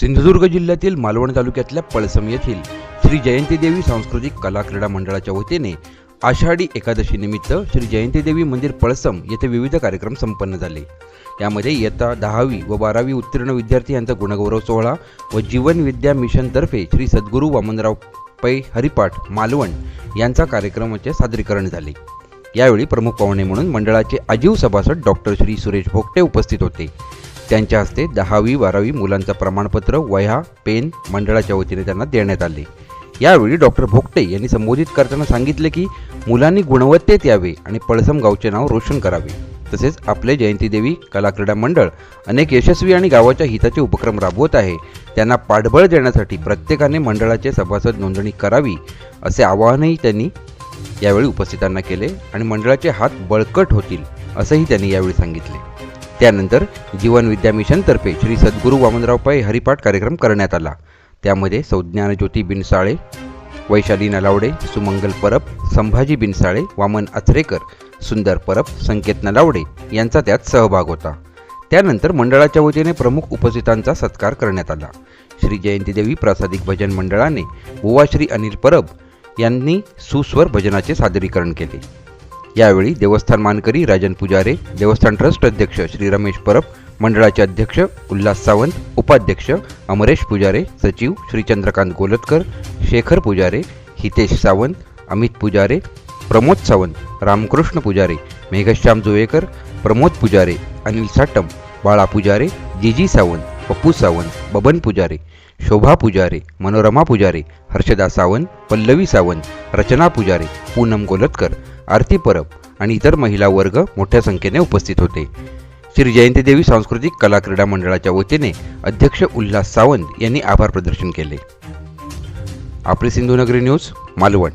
सिंधुदुर्ग जिल्ह्यातील मालवण तालुक्यातल्या पळसम येथील श्री जयंतीदेवी सांस्कृतिक कला क्रीडा मंडळाच्या वतीने आषाढी एकादशी निमित्त श्री जयंतीदेवी मंदिर पळसम येथे विविध कार्यक्रम संपन्न झाले. यामध्ये इयत्ता दहावी व बारावी उत्तीर्ण विद्यार्थी यांचा गुणगौरव सोहळा व जीवन विद्या मिशनतर्फे श्री सद्गुरू वामनराव पै हरिपाठ मालवण यांचा कार्यक्रमाचे सादरीकरण झाले. यावेळी प्रमुख पाहुणे म्हणून मंडळाचे आजीव सभासद डॉक्टर श्री सुरेश भोगटे उपस्थित होते. त्यांच्या हस्ते दहावी बारावी मुलांचं प्रमाणपत्र वह्या पेन मंडळाच्या वतीने त्यांना देण्यात आले. यावेळी डॉक्टर भोगटे यांनी संबोधित करताना सांगितले की मुलांनी गुणवत्तेत यावे आणि पळसम गावचे नाव रोशन करावे. तसेच आपले जयंतीदेवी कला क्रीडा मंडळ अनेक यशस्वी आणि गावाच्या हिताचे उपक्रम राबवत आहे. त्यांना पाठबळ देण्यासाठी प्रत्येकाने मंडळाचे सभासद नोंदणी करावी असे आवाहनही त्यांनी यावेळी उपस्थितांना केले आणि मंडळाचे हात बळकट होतील असंही त्यांनी यावेळी सांगितले. त्यानंतर जीवन विद्या मिशनतर्फे श्री सद्गुरू वामनराव पै हरिपाठ कार्यक्रम करण्यात आला. त्यामध्ये संज्ञानज्योती बिनसाळे वैशाली नलावडे सुमंगल परब संभाजी बिनसाळे वामन आचरेकर सुंदर परब संकेत नलावडे यांचा त्यात सहभाग होता. त्यानंतर मंडळाच्या वतीने प्रमुख उपस्थितांचा सत्कार करण्यात आला. श्री जयंतीदेवी प्रासादिक भजन मंडळाने बुवा श्री अनिल परब यांनी सुस्वर भजनाचे सादरीकरण केले. यावेळी देवस्थान मानकरी राजन पुजारे देवस्थान ट्रस्ट अध्यक्ष श्री रमेश परब मंडळाचे अध्यक्ष उल्हास सावंत उपाध्यक्ष अमरेश पुजारे सचिव श्री चंद्रकांत गोलतकर शेखर पुजारे हितेश सावंत अमित पुजारे प्रमोद सावंत रामकृष्ण पुजारे मेघश्याम जोयेकर प्रमोद पुजारे अनिल साटम बाळा पुजारे जीजी सावंत. पप्पू सावंत बबन पुजारी शोभा पुजारी मनोरमा पुजारी हर्षदा सावंत पल्लवी सावंत रचना पुजारी पूनम गोलतकर आरती परब आणि इतर महिला वर्ग मोठ्या संख्येने उपस्थित होते. श्री जयंतीदेवी सांस्कृतिक कला क्रीडा मंडळाच्या वतीने अध्यक्ष उल्हास सावंत यांनी आभार प्रदर्शन केले. आपले सिंधुनगरी न्यूज मालवण.